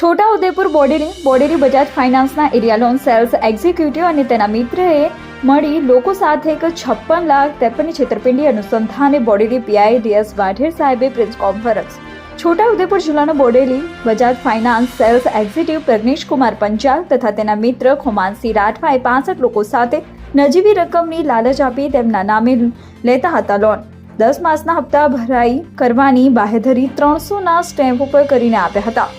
છોટા ઉદેપુર બોડેલી બોડેલી બજાજ ફાઇનાન્સના area loan sales executive અને તેના મિત્રએ મળી લોકો સાથે એક છપ્પન લાખ ત્રેપનની છેતરપિંડી અનુસંધાને બોડેલી પીઆઈ ડીએસ વાઢેર સાહેબે પ્રેસ કોન્ફરન્સ. છોટા ઉદેપુર જિલ્લાનો Bodeli Bajaj finance sales executive Pragnesh Kumar Panchal તથા તેના મિત્ર ખુમાનસિંહ રાઠવાએ પાસઠ લોકો સાથે નજીવી રકમની લાલચ આપી તેમના નામે લેતા હતા લોન. દસ માસના હપ્તા ભરાઈ કરવાની બાહેધરી ત્રણસોના સ્ટેમ્પ ઉપર કરીને આપ્યા હતા.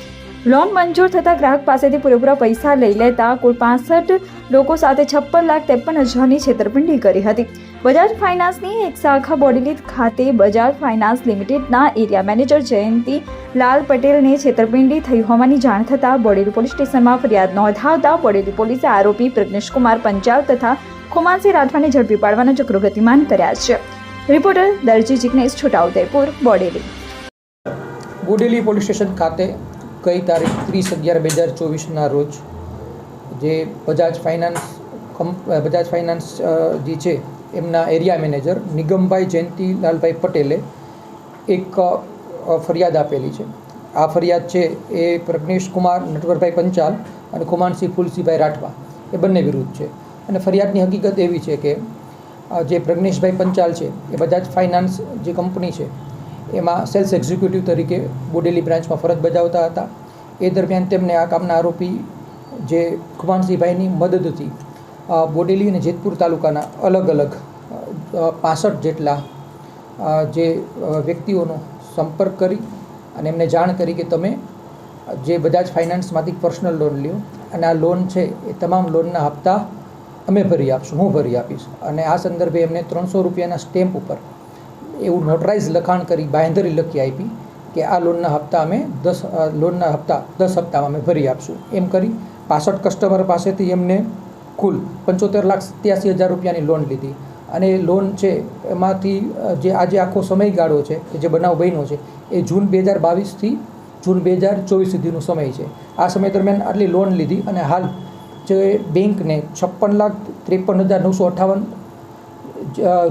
લોન મંજૂર થતાં ગ્રાહક પાસેથી પૂરેપૂરા પૈસા લઈ લેતા કુલ પાસઠ લોકો સાથે છપ્પન લાખ ત્રેપન હજારની છેતરપિંડી કરી હતી. બજાજ ફાઇનાન્સની એક શાખા બોડેલી ખાતે બજાજ ફાઇનાન્સ લિમિટેડના એરિયા મેનેજર જયંતિ લાલ પટેલને છેતરપિંડી થઈ હોવાની જાણ થતાં બોડેલી પોલીસ સ્ટેશનમાં ફરિયાદ નોંધાવતા બોડેલી પોલીસે આરોપી પ્રજ્ઞેશકુમાર પંચાલ તથા ખુમાનસિંહ રાઠવાને ઝડપી પાડવાના ચક્રો ગતિમાન કર્યા છે. Reporter Darji Jignesh Chhotaudepur, Bodeli. Bodeli police station ખાતે ગઈ તારીખ? ત્રીસ અગિયાર બે હજાર ચોવીસના રોજ જે બજાજ ફાઇનાન્સ કંપ બજાજ ફાઇનાન્સ જે છે, એમના એરિયા મેનેજર નિગમભાઈ જયંતિલાલભાઈ પટેલે એક ફરિયાદ આપેલી છે. આ ફરિયાદ છે એ પ્રજ્ઞેશ કુમાર, નટવરભાઈ પંચાલ અને કુમારસિંહ ફુલસિંહભાઈ રાઠવા. એ બંને વિરુદ્ધ છે. અને ફરિયાદની હકીકત એવી છે કે જે પ્રજ્ઞેશભાઈ પંચાલ છે, એ બજાજ ફાઇનાન્સ જે કંપની છે એમાં સેલ્સ એક્ઝિક્યુટિવ તરીકે બોડેલી બ્રાન્ચમાં ફરજ બજાવતા હતા. એ દરમિયાન તેમને આ કામના આરોપી જે ખુમાનસિંહભાઈની મદદથી બોડેલી અને જેતપુર તાલુકાના અલગ અલગ પાસઠ જેટલા જે વ્યક્તિઓનો સંપર્ક કરી અને એમને જાણ કરી કે તમે જે બજાજ ફાઇનાન્સમાંથી પર્સનલ લોન લ્યો અને આ લોન છે એ તમામ લોનના હપ્તા અમે ભરી આપશું, હું ભરી આપીશ. અને આ સંદર્ભે એમને ત્રણસો રૂપિયાના સ્ટેમ્પ ઉપર એવું નોટરાઇઝ લખાણ કરી બાંધરી લખી આપી કે આ લોનના હપ્તા અમે દસ લોનના હપ્તા દસ હપ્તામાં અમે ભરી આપશું. એમ કરી પાસઠ કસ્ટમર પાસેથી એમને કુલ પંચોતેર લાખ સત્યાસી હજાર રૂપિયાની લોન લીધી. અને એ લોન છે, એમાંથી જે આજે આખો સમયગાળો છે જે બનાવ બન્યો છે, એ જૂન બે હજાર બાવીસથી જૂન બે હજાર ચોવીસ સુધીનો સમય છે. આ સમય દરમિયાન આટલી લોન લીધી અને હાલ જે બેંકને છપ્પન લાખ ત્રેપન હજાર નવસો અઠ્ઠાવન જ-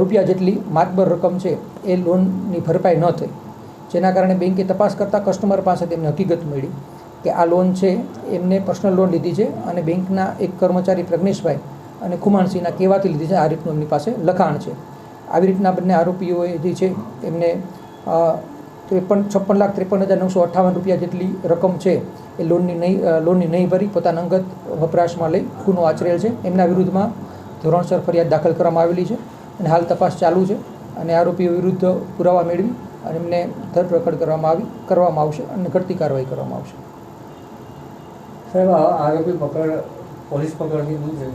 રૂપિયા જેટલી માતબર રકમ છે, એ લોનની ભરપાઈ ન થઈ. જેના કારણે બેંકે તપાસ કરતાં કસ્ટમર પાસે તેમને હકીકત મળી કે આ લોન છે, એમને પર્સનલ લોન લીધી છે અને બેંકના એક કર્મચારી પ્રજ્ઞેશભાઈ અને ખુમાનસિંહના કહેવાથી લીધી છે, આ રીતનું એમની પાસે લખાણ છે. આવી રીતના બંને આરોપીઓએ જે છે, એમને ત્રેપન, છપ્પન લાખ ત્રેપન હજાર નવસો અઠ્ઠાવન રૂપિયા જેટલી રકમ છે, એ લોનની નહીં લોનની નહીં ભરી, પોતાના અંગત વપરાશમાં લઈ ગુનો આચરેલ છે. એમના વિરુદ્ધમાં ધોરણસર ફરિયાદ દાખલ કરવામાં આવેલી છે. અને હાલ તપાસ ચાલુ છે અને આરોપીઓ વિરુદ્ધ પુરાવા મેળવી અને એમને ધરપકડ કરવામાં આવી કરવામાં આવશે અને ઘટતી કાર્યવાહી કરવામાં આવશે. સાહેબ આરોપી પકડ પોલીસ પકડની દૂર છે?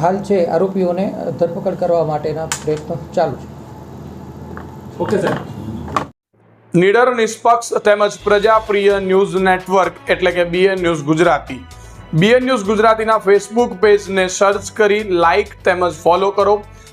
હાલ છે આરોપીઓને ધરપકડ કરવા માટેના પ્રયત્નો ચાલુ છે. ઓકે સાહેબ. નિડર નિષ્પક્ષ તેમજ પ્રજાપ્રિય ન્યૂઝ નેટવર્ક એટલે કે BN news Gujarati. BN news ગુજરાતીના ફેસબુક પેજને સર્ચ કરી લાઇક તેમજ ફોલો કરો.